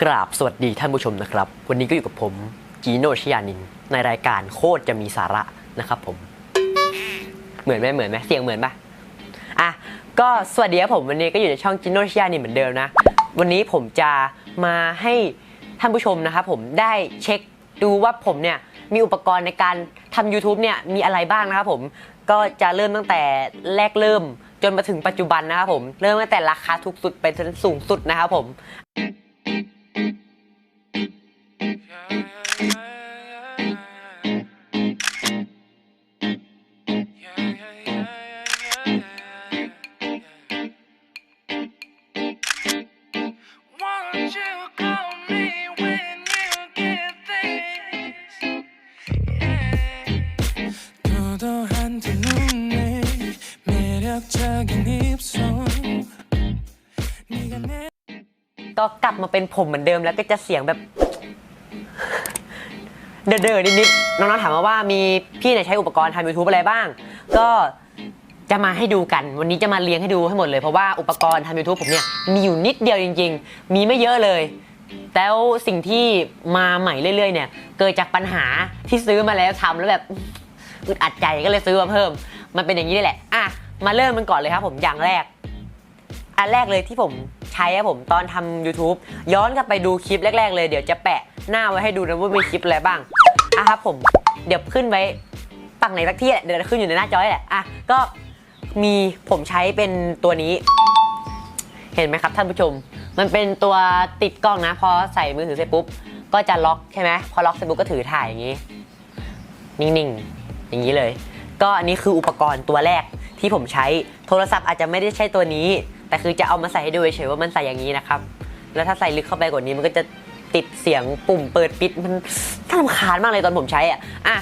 กราบสวัสดีท่านผู้ชมนะครับ วันนี้ก็อยู่กับผมจีโนชยานิน ในรายการโคตรจะมีสาระนะครับผม เหมือนไหมเหมือนไหมเสียงเหมือนปะอะก็สวัสดีครับผมวันนี้ก็อยู่ในช่องจิโนชยานินเหมือนเดิมนะ วันนี้ผมจะมาให้ท่านผู้ชมนะครับผมได้เช็คดูว่าผมเนี่ยมีอุปกรณ์ในการทำ YouTube เนี่ยมีอะไรบ้างนะครับผมก็จะเริ่มตั้งแต่แรกเริ่มจนมาถึงปัจจุบันนะครับผม เริ่มตั้งแต่ราคาถูกสุดไปจนสูงสุดนะครับผม 매력적인 입술 네가 내 ก็กลับมาเป็นผมเหมือนเดิมแล้วก็จะเสียงแบบ เดอๆนิดๆน้องๆถามมาว่ามีพี่ไหนใช้อุปกรณ์ทำ YouTube อะไรบ้าง ก็จะมาให้ดูกันวันนี้จะมาเรียงให้ดูให้หมดเลยเพราะว่าอุปกรณ์ทำ YouTube ผมเนี่ยมีอยู่นิดเดียวจริง ๆ มีไม่เยอะเลย แล้วสิ่งที่มาใหม่เรื่อยๆเนี่ย เกิดจากปัญหาที่ซื้อมาแล้วทำแล้วแบบอึดอัดใจก็เลยซื้อมาเพิ่ม มันเป็นอย่างนี้นี่แหละอ่ะ มาเริ่มมันก่อนเลยครับผมอย่างแรก อันแรกเลยที่ผมใช้ครับผมตอนทำ YouTube ย้อนกลับไปดูคลิปแรก ๆ เลยเดี๋ยวจะแปะหน้าไว้ให้ดูนะว่ามีคลิปอะไรบ้างอะครับผมเดี๋ยวขึ้นไว้ปักไหนสักที่แหละเดี๋ยวจะขึ้นอยู่ในหน้าจอแหละอะก็มีผมใช้เป็นตัวนี้ เห็นไหมครับท่านผู้ชม มันเป็นตัวติดกล้องนะพอใส่มือถือเสร็จปุ๊บก็จะล็อกใช่ไหมพอล็อกเสร็จปุ๊บก็ถือถ่ายอย่างนี้ นิ่งๆอย่างนี้เลย ก็อันนี้คืออุปกรณ์ตัวแรกที่ผมใช้โทรศัพท์อาจจะไม่ได้ใช้ตัวนี้ แต่คือจะเอามาใส่ให้ดูเฉยๆว่ามันใส่อย่างนี้นะครับ แล้วถ้าใส่ลึกเข้าไปกว่านี้มันก็จะติดเสียงปุ่มเปิดปิดมันน่ารำคาญมากเลยตอนผมใช้อะอะ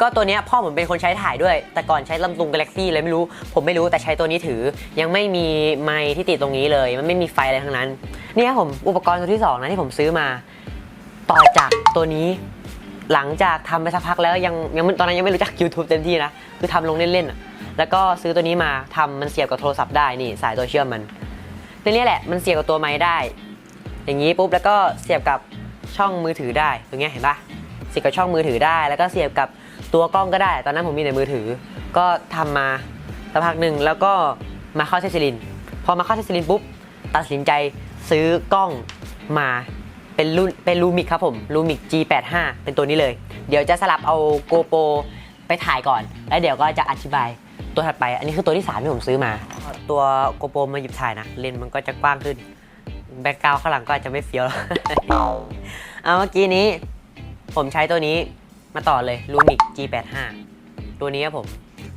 ก็ตัวนี้พ่อผมเป็นคนใช้ถ่ายด้วย แต่ก่อนใช้ลำตุงกาแล็กซี่เลยไม่รู้ ผมไม่รู้แต่ใช้ตัวนี้ถือ ยังไม่มีไมที่ติดตรงนี้เลย มันไม่มีไฟอะไรทั้งนั้น เนี่ครับผมอุปกรณ์ตัวที่สองนะที่ผมซื้อมา ต่อจากตัวนี้ หลังจากทำไปสักพักแล้วยังยังตอนนั้นยังไม่รู้จัก YouTube เต็มที่นะ คือทำลงเล่นๆแล้วก็ซื้อตัวนี้มาทำมันเสียบกับโทรศัพท์ได้นี่สายตัวเชื่อมมันในนี้แหละมันเสียบกับตัวไม้ได้ อย่างนี้ปุ๊บแล้วก็เสียบกับช่องมือถือได้ตรงเนี้ยเห็นปะเสียบกับช่องมือถือได้ แล้วก็เสียบกับตัวกล้องก็ได้ ตอนนั้นผมมีแต่มือถือ ก็ทำมาสักพักหนึ่งแล้วก็มาเข้าเทสลิน พอมาเข้าเทสลินปุ๊บตัดสินใจซื้อกล้องมา เป็นรุ่นเป็นลูมิกครับผมลูมิก G85 เป็นตัวนี้เลย เดี๋ยวจะสลับเอาโกโปรไปถ่ายก่อน แล้วเดี๋ยวก็จะอธิบายตัวถัดไป อันนี้คือตัวที่3ที่ผมซื้อมา ตัวโกโปรมาหยิบถ่ายนะเลนส์มันก็จะกว้างขึ้น แบ็กกราวข้างหลังก็อาจจะไม่เฟี้ยวแล้วเอาเมื่อกี้นี้ผมใช้ตัวนี้มาต่อเลยลูมิก G85 ตัวนี้ครับผม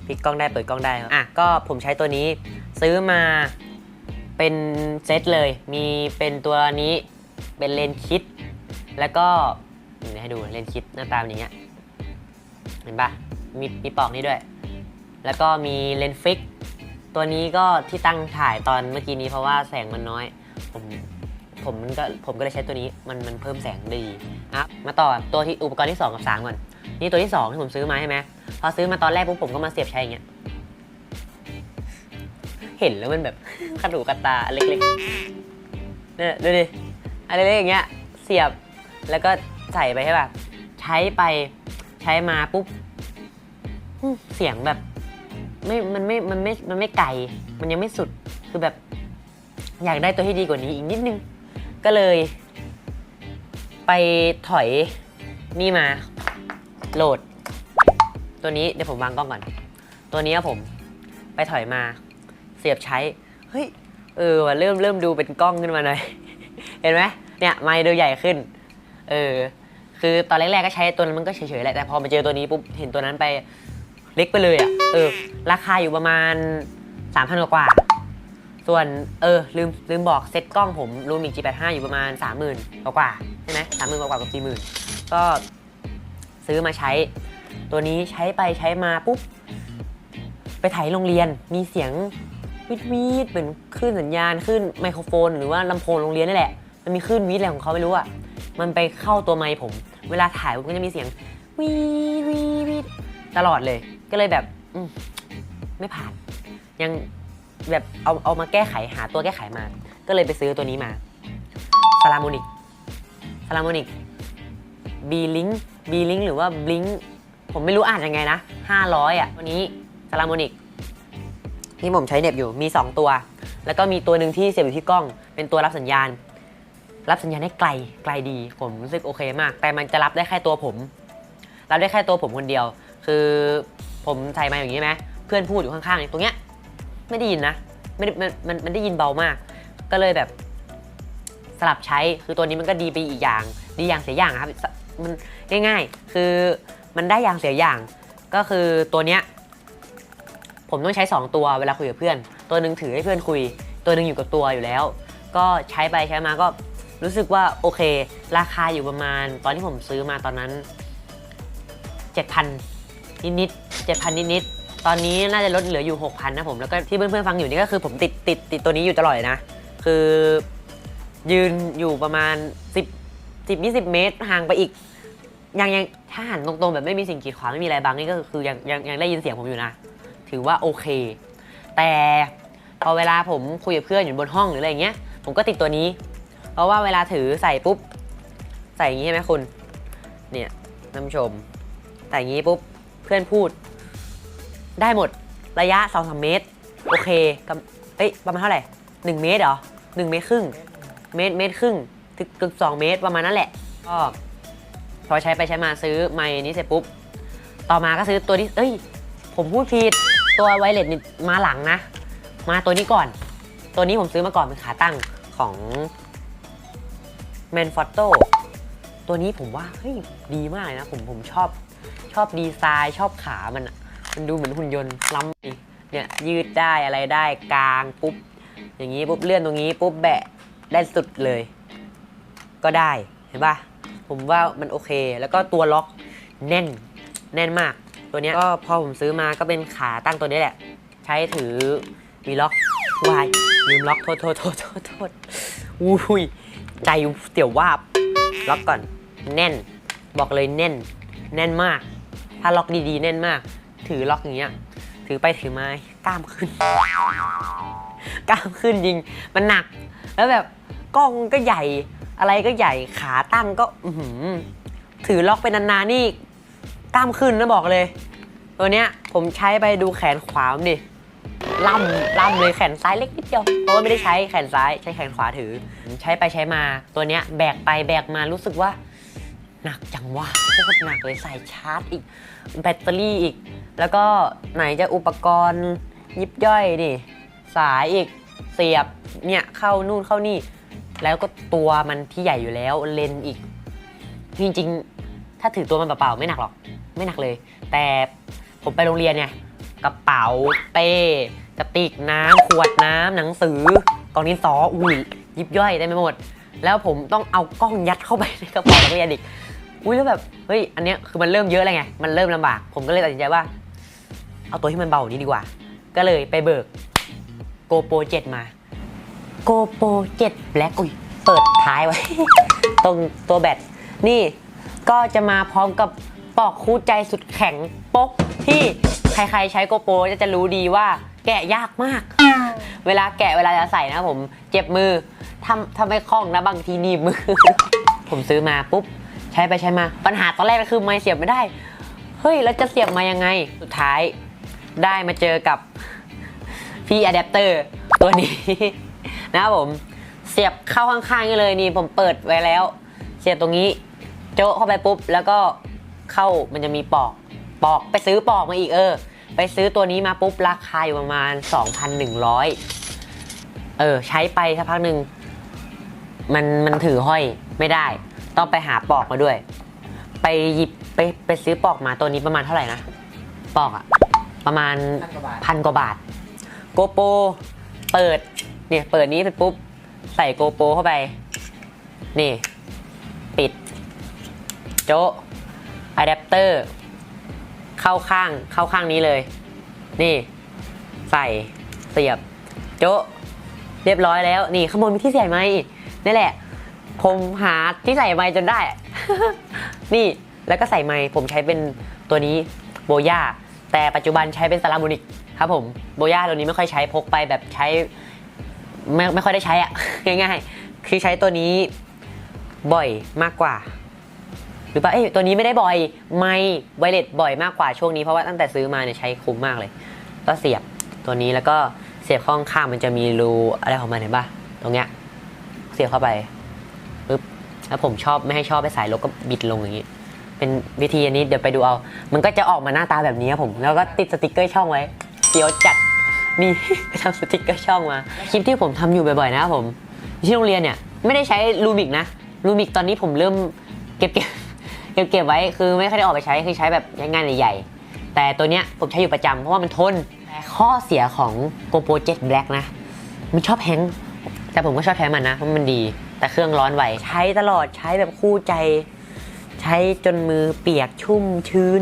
พลิกกล้องได้เปิดกล้องได้ครับอะก็ผมใช้ตัวนี้ซื้อมาเป็นเซตเลย มีเป็นตัวนี้ เป็นเลนส์คิด แล้วก็นี่ให้ดูเลนส์คิดหน้าตาเป็นอย่างเงี้ยเห็นปะมีมีปอกนี้ด้วย แล้วก็มีเลนส์ฟิก ตัวนี้ก็ที่ตั้งถ่ายตอนเมื่อกี้นี้เพราะว่าแสงมันน้อย ผมผมก็ผมก็เลยใช้ตัวนี้มันมันเพิ่มแสงดีอะมาต่อตัวที่อุปกรณ์ที่ 2 กับ 3 ก่อน นี่ตัวที่ 2 ที่ผมซื้อมาใช่ไหมพอซื้อมาตอนแรกปุ๊บผมก็มาเสียบใช้อย่างเงี้ยเห็นแล้วมันแบบกระดูกระตาเล็กๆเนี่ยดูดิ อะไรเล็กๆอย่างเงี้ยเสียบแล้วก็ใส่ไปใช่ป่ะใช้ไปใช้มาปุ๊บอืมเสียงแบบไม่มันไม่มันไม่มันไม่ไกลมันยังไม่สุดคือแบบ อยากได้ตัวที่ดีกว่านี้อีกนิดนึง ก็เลย ไปถอยนี่มา โหลด ตัวนี้เดี๋ยวผมวางกล้องก่อน ตัวนี้ครับผม ไปถอยมา เสียบใช้ เฮ้ย เออว่ะเริ่มเริ่มดูเป็นกล้องขึ้นมาหน่อย เห็นไหมเนี่ยไมค์ดูใหญ่ขึ้น เออ คือตอนแรกๆก็ใช้ตัวนั้นมันก็เฉยๆแหละ แต่พอมาเจอตัวนี้ปุ๊บ เห็นตัวนั้นไปเล็กไปเลยอะ เออ ราคาอยู่ประมาณ 3,000 กว่า ส่วน เออ ลืมลืมบอกเซ็ตกล้องผมรูมิก G85 อยู่ประมาณ 30,000 กว่าใช่ไหมสามหมื่นกว่ากับ40,000ก็ซื้อมาใช้ ตัวนี้ใช้ไปใช้มาปุ๊บ ไปถ่ายโรงเรียน มีเสียง วีดวีดเหมือนคลื่นสัญญาณคลื่นไมโครโฟน หรือว่าลำโพงโรงเรียนนี่แหละ มันมีคลื่นวีดอะไรของเขาไม่รู้อะมันไปเข้าตัวไมค์ผม เวลาถ่ายมันก็จะมีเสียงวีดวีดวีดตลอดเลย ก็เลยแบบอืไม่ผ่าน ยังแบบเอาเอามาแก้ไขหาตัวแก้ไขมา ก็เลยไปซื้อตัวนี้มาซาลามูนิกซาลามอนิกบีลิงบีลิงหรือว่าบลิงผมไม่รู้อ่านยังไงนะ 500 อะ ตัวนี้ซาลามอนิก ที่ผมใช้เน็บอยู่มี 2 ตัว แล้วก็มีตัวหนึ่งที่เสียบอยู่ที่กล้อง เป็นตัวรับสัญญาณ รับสัญญาณได้ไกลไกลดีผมรู้สึกโอเคมาก แต่มันจะรับได้แค่ตัวผม รับได้แค่ตัวผมคนเดียว คือผมใส่มาอย่างนี้ไหมเพื่อนพูดอยู่ข้างๆตรงเนี้ยไม่ได้ยินนะไม่ได้มันมันมันได้ยินเบามาก ก็เลยแบบสลับใช้คือตัวนี้มันก็ดีไปอีกอย่าง ดีอย่างเสียอย่างครับมันง่าย ๆ คือมันได้อย่างเสียอย่าง ก็คือตัวเนี้ย ผมต้องใช้ 2 ตัวเวลาคุยกับเพื่อน ตัวหนึ่งถือให้เพื่อนคุย ตัวหนึ่งอยู่กับตัวอยู่แล้ว ก็ใช้ไปใช้มาก็รู้สึกว่าโอเค ราคาอยู่ประมาณ ตอนที่ผมซื้อมาตอนนั้น 7,000 นิดๆ7,000 นิดๆตอนนี้น่าจะลดเหลืออยู่ 6,000 นะผมแล้วก็ที่เพื่อนๆฟังอยู่นี่ก็คือผมติดติดติดตัวนี้อยู่ตลอดนะ คือยืนอยู่ประมาณ 10 10 20 เมตรห่างไปอีกยังยังถ้าหันตรงๆแบบไม่มีสิ่งกีดขวางไม่มีอะไรบังนี่ก็คือยังยังยังได้ยินเสียงผมอยู่นะ ถือว่าโอเค แต่พอเวลาผมคุยกับเพื่อนอยู่บนห้องหรืออะไรเงี้ย ผมก็ติดตัวนี้ เพราะว่าเวลาถือใส่ปุ๊บ ใส่อย่างนี้ใช่ไหมคุณ เนี่ยท่านผู้ชมแต่อย่างนี้ปุ๊บ เพื่อนพูด ได้หมด ระยะ2อสเมตร โอเคกับเอ้ย ประมาณเท่าไหร่ 1 เมตรเหรอ 1 เมตรครึ่ง เมตร เมตรครึ่ง ถึงเกือบสองเมตรประมาณนั้นแหละ ก็ พอใช้ไปใช้มาซื้อไมค์นี้เสร็จปุ๊บ ต่อมาก็ซื้อตัวที่เอ้ย ผมพูดผิด ตัวไวเลสมาหลังนะ มาตัวนี้ก่อน ตัวนี้ผมซื้อมาก่อนเป็นขาตั้งของ m a n f o t o ตัวนี้ผมว่าเฮ้ยดีมากเลยนะ ผมผมชอบชอบดีไซน์ชอบขามันมันดูเหมือนหุ่นยนต์ล้ำดีเนี่ยยืดได้อะไรได้กลางปุ๊บ อย่างนี้ปุ๊บเลื่อนตรงนี้ปุ๊บแบะได้สุดเลย ก็ได้เห็นปะผมว่ามันโอเค แล้วก็ตัวล็อกแน่นแน่นมาก ตัวเนี้ยก็พอผมซื้อมาก็เป็นขาตั้งตัวนี้แหละ ใช้ถือวีล็อกวายลืมล็อกโทษโทษโทษโทษโทษอุ้ยใจเตี๋ยววาบล็อกก่อนแน่น บอกเลยแน่น แน่นมาก ถ้าล็อกดีๆ แน่นมาก ถือล็อกอย่างเงี้ยถือไปถือมากล้ามขึ้น กล้ามขึ้นจริง มันหนัก แล้วแบบกล้องก็ใหญ่ อะไรก็ใหญ่ ขาตั้งก็ อืถือล็อกไปนานๆนี่ กล้ามขึ้นนะบอกเลย ตัวเนี้ยผมใช้ไปดูแขนขวามดิล่ำล่ำเลยแขนซ้ายเล็กนิดเดียวเพราะว่าไม่ได้ใช้แขนซ้ายใช้แขนขวาถือ ใช้ไปใช้มาตัวเนี้ยแบกไปแบกมารู้สึกว่า หนักจังวะโคตรหนักเลยใส่ชาร์จอีก แบตเตอรี่อีก แล้วก็ไหนจะอุปกรณ์ยิบย่อยดิสายอีกเสียบเนี่ยเข้านู่นเข้านี่ แล้วก็ตัวมันที่ใหญ่อยู่แล้วเลนส์อีกจริงๆถ้าถือตัวมันเปล่าๆไม่หนักหรอก ไม่หนักเลย แต่ผมไปโรงเรียนเนี่ยกระเป๋าเป้กระติกน้ำขวดน้ำหนังสือกล่องดินสออุ้ยยิบย่อยได้ไม่หมด แล้วผมต้องเอากล้องยัดเข้าไปในกระเป๋านักเรียนอีกอุ้ยแล้วแบบเฮ้ยอันเนี้ยคือมันเริ่มเยอะแล้วไงมันเริ่มลำบาก ผมก็เลยตัดสินใจว่า เอาตัวที่มันเบากว่านี้ดีกว่า ก็เลยไปเบิก GoPro 7 มา GoPro 7 Black อุ้ยเปิดท้ายไว้ ตรงตัวแบตนี่ ก็จะมาพร้อมกับปลอกคู่ใจสุดแข็งปกที่ใครๆใช้ GoPro จะจะรู้ดีว่าแกะยากมาก เวลาแกะเวลาจะใส่นะผมเจ็บมือทำทำไม่คล่องนะบางทีหนีบมือ ผมซื้อมาปุ๊บใช้ไปใช้มา ปัญหาตอนแรกก็คือไม่เสียบไม่ได้ เฮ้ยแล้วจะเสียบมายังไง สุดท้ายได้มาเจอกับพี่อะแดปเตอร์ตัวนี้นะครับผมเสียบเข้าข้างๆนี่เลยนี่ผมเปิดไว้แล้ว เสียบตรงนี้ โจ๊ะเข้าไปปุ๊บ แล้วก็เข้ามันจะมีปอกปอกไปซื้อปอกมาอีกเออ ไปซื้อตัวนี้มาปุ๊บ ราคาอยู่ประมาณ 2,100 เออ ใช้ไปสักพักหนึ่งมันมันถือห้อยไม่ได้ ต้องไปหาปอกมาด้วย ไปหยิบไปไปซื้อปอกมาตัวนี้ประมาณเท่าไหร่นะ ปอกอะประมาณพันกว่าบาทพันกว่าบาทโกโปเปิดเนี่ยเปิดนี้ไปปุ๊บ ใส่โกโปเข้าไป นี่ปิด โจะอะแดปเตอร์เข้าข้างเข้าข้างนี้เลย นี่ ใส่เสียบ โจะเรียบร้อยแล้วนี่ข้างบนมีที่ใส่ไม้นี่แหละ ผมหาที่ใส่ไม้จนได้ นี่แล้วก็ใส่ไม้ผมใช้เป็นตัวนี้โบย่าแต่ปัจจุบันใช้เป็นซาลามูนิกครับผมโบย่าตัวนี้ไม่ค่อยใช้พกไปแบบใช้ ไม่ไม่ค่อยได้ใช้อะง่ายๆ คือใช้ตัวนี้บ่อยมากกว่า หรือเปล่าเอ้ยตัวนี้ไม่ได้บ่อยไม่ไวเลตบ่อยมากกว่าช่วงนี้เพราะว่าตั้งแต่ซื้อมาเนี่ยใช้คุ้มมากเลย ก็เสียบตัวนี้แล้วก็เสียบข้างข้างมันจะมีรูอะไรของมันเห็นป่ะตรงเนี้ยเสียบเข้าไปปึ๊บแล้วผมชอบไม่ให้ชอบไปสายลบก็บิดลงอย่างนี้เป็นวิธีอันนี้เดี๋ยวไปดูเอา มันก็จะออกมาหน้าตาแบบนี้ครับผม แล้วก็ติดสติกเกอร์ช่องไว้เดี๋ยวจัดนี่ไปทำสติกเกอร์ช่องมา คลิปที่ผมทำอยู่บ่อยๆนะครับผมที่โรงเรียนเนี่ยไม่ได้ใช้ลูมิกนะลูมิกตอนนี้ผมเริ่มเก็บเก็บ เก็บเก็บไว้คือไม่ค่อยได้ออกไปใช้คือใช้แบบงานใหญ่ๆ แต่ตัวเนี้ยผมใช้อยู่ประจำเพราะว่ามันทนแต่ข้อเสียของ GoPro 7 Black นะ มันชอบแฮงแต่ผมก็ชอบใช้มันนะเพราะมันดี แต่เครื่องร้อนไวใช้ตลอดใช้แบบคู่ใจ ใช้จนมือเปียกชุ่มชื้น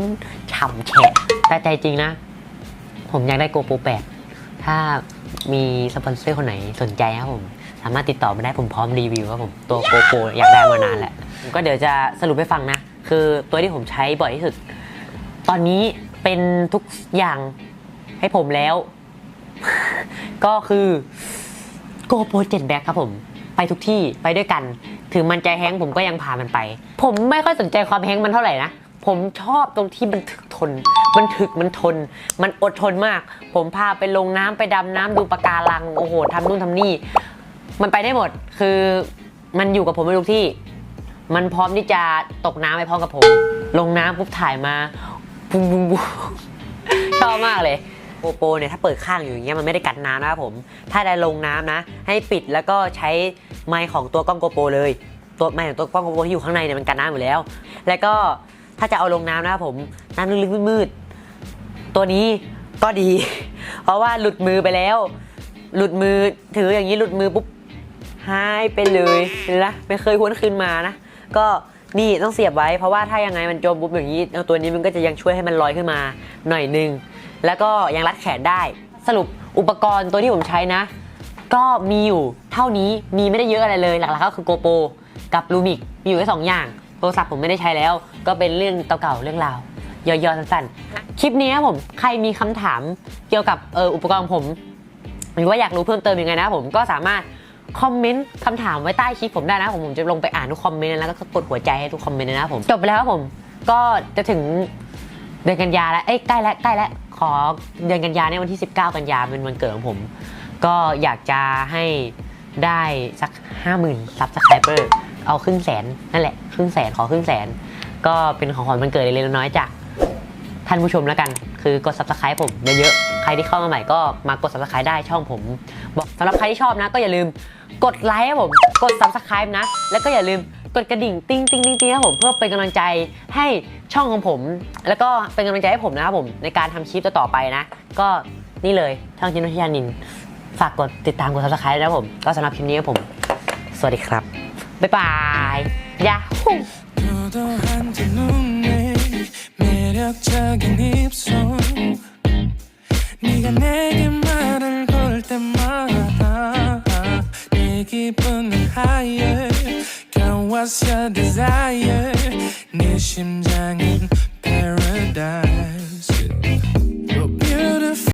ฉ่ำแฉะแต่ใจจริงนะ ผมอยากได้ GoPro 8 ถ้ามีสปอนเซอร์คนไหนสนใจครับผมสามารถติดต่อมาได้ผมพร้อมรีวิวครับผมตัว GoPro อยากได้มานานและผมก็เดี๋ยวจะสรุปให้ฟังนะ คือตัวที่ผมใช้บ่อยที่สุด ตอนนี้เป็นทุกอย่างให้ผมแล้ว ก็คือ GoPro 7 Black ครับผม ไปทุกที่ไปด้วยกัน ถึงมันใจแฮงก์ผมก็ยังพามันไป ผมไม่ค่อยสนใจความแฮงก์มันเท่าไหร่นะ ผมชอบตรงที่มันถึกทน มันถึกมันทน มันอดทนมาก ผมพาไปลงน้ำไปดำน้ำดูปะการัง โอ้โหทำนู่นทำนี่ มันไปได้หมด คือมันอยู่กับผมไปทุกที่ มันพร้อมที่จะตกน้ำไปพร้อมกับผม ลงน้ำปุ๊บถ่ายมาบุ้งบุ้งบุ้งชอบมากเลยโปโปเนี่ยถ้าเปิดข้างอยู่อย่างเงี้ยมันไม่ได้กันน้ำนะครับผม ถ้าได้ลงน้ำนะ ให้ปิดแล้วก็ใช้ไมค์ของตัวกล้องโกโปรเลย ตัวไมค์ของตัวกล้องโกโปรที่อยู่ข้างในเนี่ยมันกันน้ำอยู่แล้ว แล้วก็ถ้าจะเอาลงน้ำนะครับผมน้ำลึกๆมืดๆตัวนี้ก็ดี เพราะว่าหลุดมือไปแล้ว หลุดมือถืออย่างนี้หลุดมือปุ๊บหายไปเลยเห็นไหมไม่เคยพ้นคืนมานะ ก็นี่ต้องเสียบไว้เพราะว่าถ้ายังไงมันจมปุ๊บอย่างนี้ตัวนี้มันก็จะยังช่วยให้มันลอยขึ้นมาหน่อยหนึง แล้วก็ยังรัดแขนได้ สรุปอุปกรณ์ตัวที่ผมใช้นะ ก็มีอยู่เท่านี้มีไม่ได้เยอะอะไรเลยหลักๆก็คือโกโปกับลูมิกมีอยู่แค่สองอย่างโทรศัพท์ผมไม่ได้ใช้แล้ว ก็เป็นเรื่องเก่าๆเรื่องราวย่อๆสั้นๆ คลิปนี้ผมใครมีคำถามเกี่ยวกับเอออุปกรณ์ผม หรือว่าอยากรู้เพิ่มเติมยังไงนะผมก็สามารถ คอมเมนต์คำถามไว้ใต้คลิปผมได้นะผมผมจะลงไปอ่านทุกคอมเมนต์แล้วก็กดหัวใจให้ทุกคอมเมนต์นะผมจบไปแล้วครับผม ก็จะถึงเดือนกันยาแล้วเอ้ยใกล้แล้วใกล้แล้วขอเดือนกันยาเนี่ยวันที่ 19 กันยาเป็นวันเกิดของผม ก็อยากจะให้ได้สัก 50,000ซับสไครเปอร์เอาครึ่งแสนนั่นแหละครึ่งแสนขอครึ่งแสน ก็เป็นของขวัญวันเกิดเล็กๆน้อยๆจากท่านผู้ชมแล้วกัน คือกด subscribe ผมเยอะๆ ใครที่เข้ามาใหม่ก็มากด subscribe ได้ช่องผม บอกสำหรับใครที่ชอบนะก็อย่าลืม กดไลค์ให้ผม กด subscribe นะ แล้วก็อย่าลืมกดกระดิ่งติ้งติ้งติ้งติ้งให้ผมเพื่อเป็นกำลังใจให้ช่องของผม แล้วก็เป็นกำลังใจให้ผมนะครับผมในการทำคลิปต่อๆไปนะ ก็นี่เลยช่องจินวัทยานิน ฝากกดติดตามกด subscribe นะครับผม ก็สำหรับคลิปนี้ครับผม สวัสดีครับ บ๊ายบายยาฮู 너도 한두 눈에 매력적인 입술 네가 내게 말을 내 기분은 higher Girl what's your desire 내 심장은 paradise